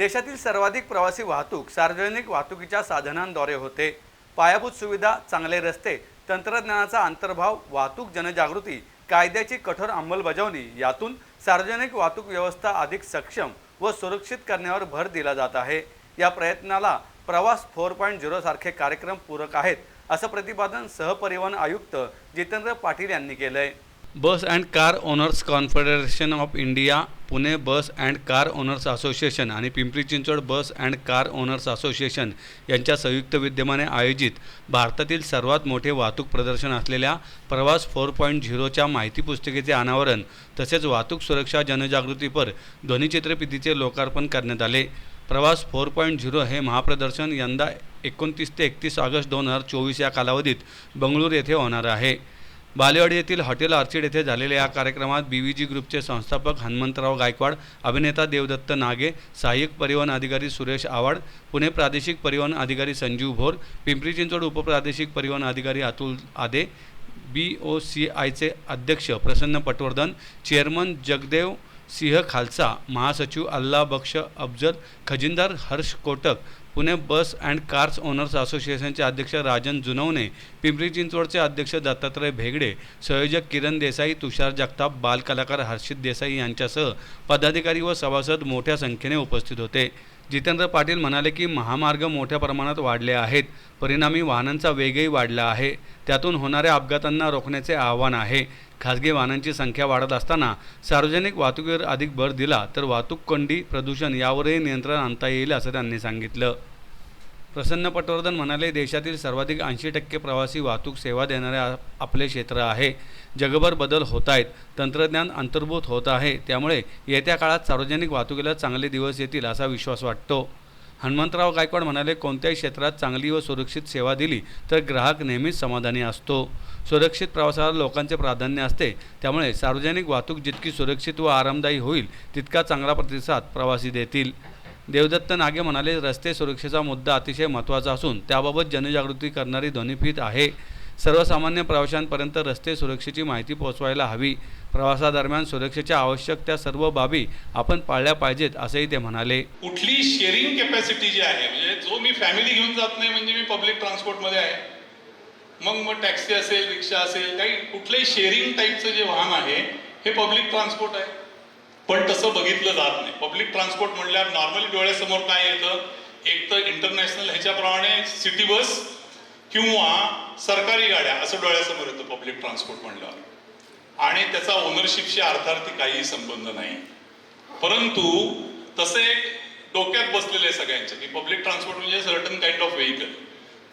देशातील सर्वाधिक प्रवासी वाहतूक सार्वजनिक वाहतुकीच्या साधनांद्वारे होते. पायाभूत सुविधा चांगले रस्ते तंत्रज्ञानाचा अंतर्भाव वाहतूक जनजागृती कायद्याची कठोर अंमलबजावणी यातून सार्वजनिक वाहतूक व्यवस्था अधिक सक्षम व सुरक्षित करण्यावर भर दिला जात आहे. या प्रयत्नाला प्रवास फोर पॉईंट झिरोसारखे कार्यक्रम पूरक आहेत असं प्रतिपादन सहपरिवहन आयुक्त जितेंद्र पाटील यांनी केलं आहे bus and car owners confederation of India Pune bus and car owners association आणि Pimpri Chinchwad bus and car owners association यांच्या संयुक्त विद्यमाने आयोजित भारतातील सर्वात मोठे वाहतूक प्रदर्शन असलेल्या प्रवास फोर पॉईंट झिरोच्या माहिती पुस्तिकेचे अनावरण तसेच वाहतूक सुरक्षा जनजागृतीपर ध्वनिचित्रफितीचे लोकार्पण करण्यात आले. प्रवास फोर पॉईंट झिरो हे महाप्रदर्शन यंदा एकोणतीस ते एकतीस ऑगस्ट दोन हजार चोवीस या कालावधीत बंगळूर येथे होणार आहे. बालेवाडी येथील हॉटेल आर्चिड येथे झालेल्या या कार्यक्रमात बी व्ही जी ग्रुपचे संस्थापक हनुमंतराव गायकवाड अभिनेता देवदत्त नागे सहाय्यक परिवहन अधिकारी सुरेश आवाड पुणे प्रादेशिक परिवहन अधिकारी संजीव भोर पिंपरी चिंचवड उपप्रादेशिक परिवहन अधिकारी अतुल आदे बी ओ सी आयचे अध्यक्ष प्रसन्न पटवर्धन चेअरमन जगदेव सिंह खालसा महासचिव अल्ला Baksh Afzal खजिनदार Harsh Kotak Pune bus and cars owners असोसिएशनचे अध्यक्ष राजन जुनवणे पिंपरी चिंचवडचे अध्यक्ष दत्तात्रय भेगडे संयोजक किरण देसाई तुषार जगताप बालकलाकार हर्षित देसाई यांच्यासह पदाधिकारी व सभासद मोठ्या संख्येने उपस्थित होते. जितेंद्र पाटील म्हणाले की महामार्ग मोठ्या प्रमाणात वाढले आहेत. परिणामी वाहनांचा वेगही वाढला आहे. त्यातून होणाऱ्या अपघातांना रोखण्याचे आव्हान आहे. खाजगी वाहनांची संख्या वाढत असताना सार्वजनिक वाहतुकीवर अधिक भर दिला तर वाहतूक कोंडी प्रदूषण यावरही नियंत्रण आणता येईल असं त्यांनी सांगितलं. प्रसन्न पटवर्धन म्हणाले देशातील सर्वाधिक ऐंशी टक्के प्रवासी वाहतूक सेवा देणारे आपले क्षेत्र आहे. जगभर बदल होत आहेत. तंत्रज्ञान अंतर्भूत होत आहे. त्यामुळे येत्या काळात सार्वजनिक वाहतुकीला चांगले दिवस येतील असा विश्वास वाटतो. हनुमंतराव गायकवाड म्हणाले कोणत्याही क्षेत्रात चांगली व सुरक्षित सेवा दिली तर ग्राहक नेहमीच समाधानी असतो. सुरक्षित प्रवासाला लोकांचे प्राधान्य असते. त्यामुळे सार्वजनिक वाहतूक जितकी सुरक्षित व आरामदायी होईल तितका चांगला प्रतिसाद प्रवासी देतील. देवदत्त नागे म्हणाले रस्ते सुरक्षेचा मुद्दा अतिशय महत्त्वाचा असून त्याबाबत जनजागृती करणारी ध्वनिफीत आहे. सर्वसामान्य प्रवाशांपर्यंत रस्ते सुरक्षेची माहिती पोहोचवायला हवी. प्रवासादरम्यान सुरक्षेच्या आवश्यक त्या सर्व बाबी आपण पाळल्या पाहिजेत असंही ते म्हणाले. कुठली शेअरिंग कॅपॅसिटी जी आहे म्हणजे जो मी फॅमिली घेऊन जात नाही म्हणजे मी पब्लिक ट्रान्सपोर्टमध्ये आहे. मग मग टॅक्सी असेल रिक्षा असेल काही कुठलंही शेअरिंग टाईपचं जे वाहन आहे हे पब्लिक ट्रान्सपोर्ट आहे. पण तसं बघितलं जात नाही. पब्लिक ट्रान्सपोर्ट म्हटल्यावर नॉर्मली डोळ्यासमोर काय येतं? एक तर इंटरनॅशनल ह्याच्याप्रमाणे सिटी बस किंवा सरकारी गाड्या असं डोळ्यासमोर येतं पब्लिक ट्रान्सपोर्ट म्हटल्यावर आणि त्याचा ओनरशिपशी अर्थार्थी काहीही संबंध नाही. परंतु तसं एक डोक्यात बसलेलं आहे सगळ्यांच्या की पब्लिक ट्रान्सपोर्ट म्हणजे सर्टन काइंड ऑफ व्हेकल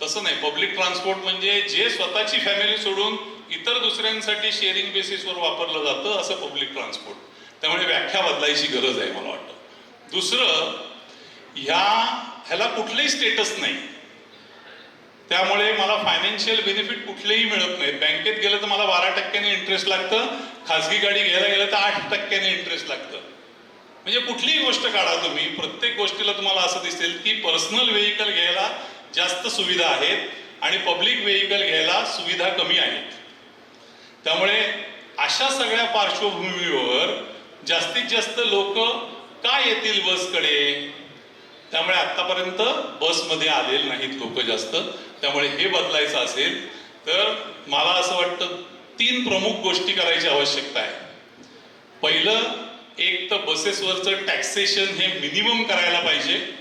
तसं नाही पब्लिक ट्रान्सपोर्ट म्हणजे जे स्वतःची फॅमिली सोडून इतर दुसऱ्यांसाठी शेअरिंग बेसिसवर वापरलं जातं असं पब्लिक ट्रान्सपोर्ट त्यामुळे व्याख्या बदलायची गरज आहे मला वाटतं. दुसरं ह्या ह्याला कुठलंही स्टेटस नाही. त्यामुळे मला फायनान्शियल बेनिफिट कुठलेही मिळत नाहीत. बँकेत गेलं तर मला बारा टक्क्याने इंटरेस्ट लागतं. खाजगी गाडी घ्यायला गेलं तर आठ टक्क्याने इंटरेस्ट लागतं. म्हणजे कुठलीही गोष्ट काढा तुम्ही. प्रत्येक गोष्टीला तुम्हाला असं दिसेल की पर्सनल व्हेकल घ्यायला जास्त सुविधा आहेत आणि पब्लिक व्हेकल घ्यायला सुविधा कमी आहेत. त्यामुळे अशा सगळ्या पार्श्वभूमीवर जास्तीत जास्त लोक का येतील बसकडे त्यामुळे आतापर्यंत बसमध्ये आलेले नाहीत लोक जास्त. त्यामुळे हे बदलायचं असेल तर मला असं वाटतं तीन प्रमुख गोष्टी करायची आवश्यकता आहे. पहिलं एक तर बसेसवरचं टॅक्सेशन हे मिनिमम करायला पाहिजे.